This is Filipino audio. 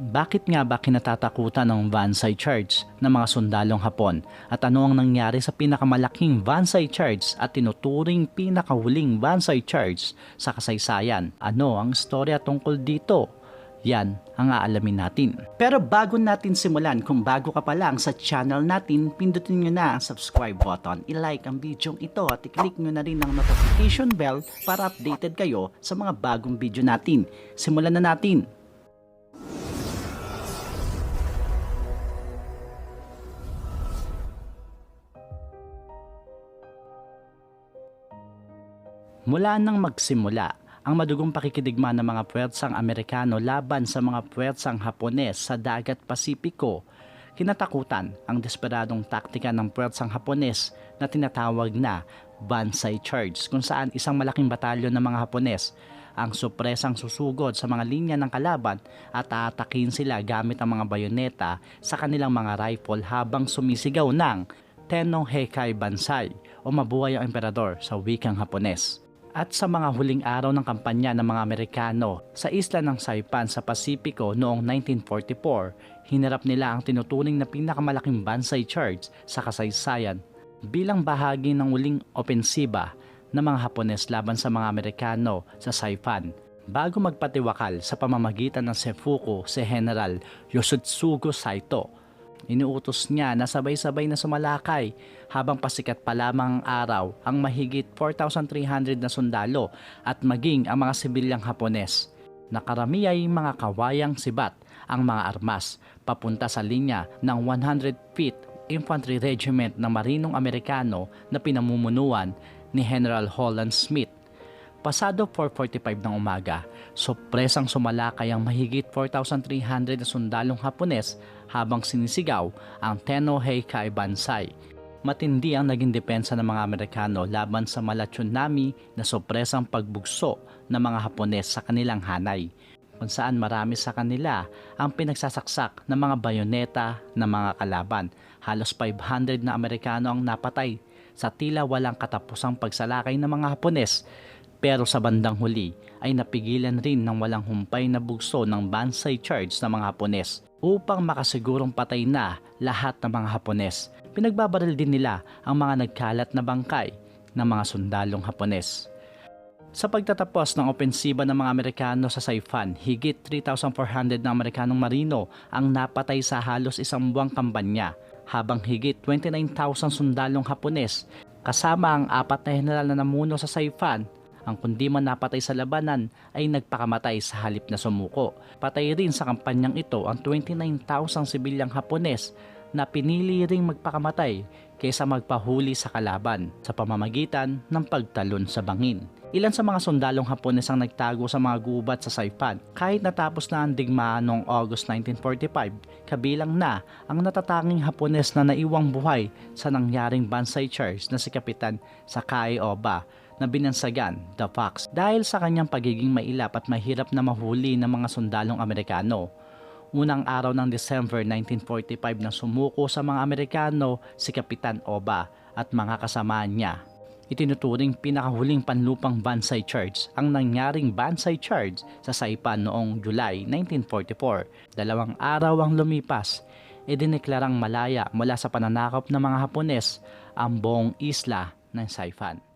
Bakit nga ba kinatatakutan ng Bansai Church ng mga sundalong Hapon at ano ang nangyari sa pinakamalaking Bansai Church at tinuturing pinakahuling Bansai Church sa kasaysayan? Ano ang istorya tungkol dito? Yan ang aalamin natin. Pero bago natin simulan, kung bago ka pa lang sa channel natin, pindutin nyo na ang subscribe button, i-like ang video ito at i-click nyo na rin ang notification bell para updated kayo sa mga bagong video natin. Simulan na natin! Mula nang magsimula ang madugong pakikidigma ng mga puwersang Amerikano laban sa mga puwersang Hapones sa dagat Pasipiko, kinatakutan ang desperadong taktika ng puwersang Hapones na tinatawag na Bansai Charge kung saan isang malaking batalyon ng mga Hapones ang supresang susugod sa mga linya ng kalaban at aatakin sila gamit ang mga bayoneta sa kanilang mga rifle habang sumisigaw ng Tenno Hekai Bansai o mabuhay ang emperador sa wikang Hapones. At sa mga huling araw ng kampanya ng mga Amerikano sa isla ng Saipan sa Pasipiko noong 1944, hinarap nila ang tinuturing na pinakamalaking Bansai Charge sa kasaysayan bilang bahagi ng huling opensiba ng mga Hapones laban sa mga Amerikano sa Saipan bago magpatiwakal sa pamamagitan ng Sefuku si General Yosutsugu Saito Inuutos niya na sabay-sabay na sumalakay habang pasikat pa lamang ang araw ang mahigit 4,300 na sundalo at maging ang mga sibilyang Hapones. Nakarami ay mga kawayang sibat ang mga armas papunta sa linya ng 105th Infantry Regiment ng Marinong Amerikano na pinamumunuan ni General Holland Smith. Pasado 4.45 ng umaga, sopresang sumalakay ang mahigit 4,300 na sundalong Hapones habang sinisigaw ang Tenno Heikai. Matindi ang naging depensa ng mga Amerikano laban sa mala tsunami na sopresang pagbugso ng mga Hapones sa kanilang hanay kung saan marami sa kanila ang pinagsasaksak ng mga bayoneta ng mga kalaban. Halos 500 na Amerikano ang napatay sa tila walang katapusang pagsalakay ng mga Hapones pero sa bandang huli ay napigilan rin ng walang humpay na bugso ng Bansai Charge ng mga Hapones upang makasigurong patay na lahat ng mga Hapones. Pinagbabaril din nila ang mga nagkalat na bangkay ng mga sundalong Hapones. Sa pagtatapos ng opensiba ng mga Amerikano sa Saipan, higit 3,400 na Amerikanong marino ang napatay sa halos isang buwang kampanya, habang higit 29,000 sundalong Hapones kasama ang apat na general na namuno sa Saipan ang kundi man napatay sa labanan ay nagpakamatay sa halip na sumuko. Patay rin sa kampanyang ito ang 29,000 sibilyang Hapones na pinili ring magpakamatay kaysa magpahuli sa kalaban sa pamamagitan ng pagtalon sa bangin. Ilan sa mga sundalong Hapones ang nagtago sa mga gubat sa Saipan kahit natapos na ang digmaan noong August 1945 kabilang na ang natatanging Hapones na naiwang buhay sa nangyaring Bansai Charge na si Kapitan Sakai Oba na binansagan, The Fox, dahil sa kanyang pagiging mailap at mahirap na mahuli ng mga sundalong Amerikano. Unang araw ng December 1945 nang sumuko sa mga Amerikano si Kapitan Oba at mga kasama niya. Itinuturing pinakahuling panlupang Bansai Charge ang nangyaring Bansai Charge sa Saipan noong July 1944. Dalawang araw ang lumipas, idineklarang malaya mula sa pananakop ng mga Hapones ang buong isla ng Saipan.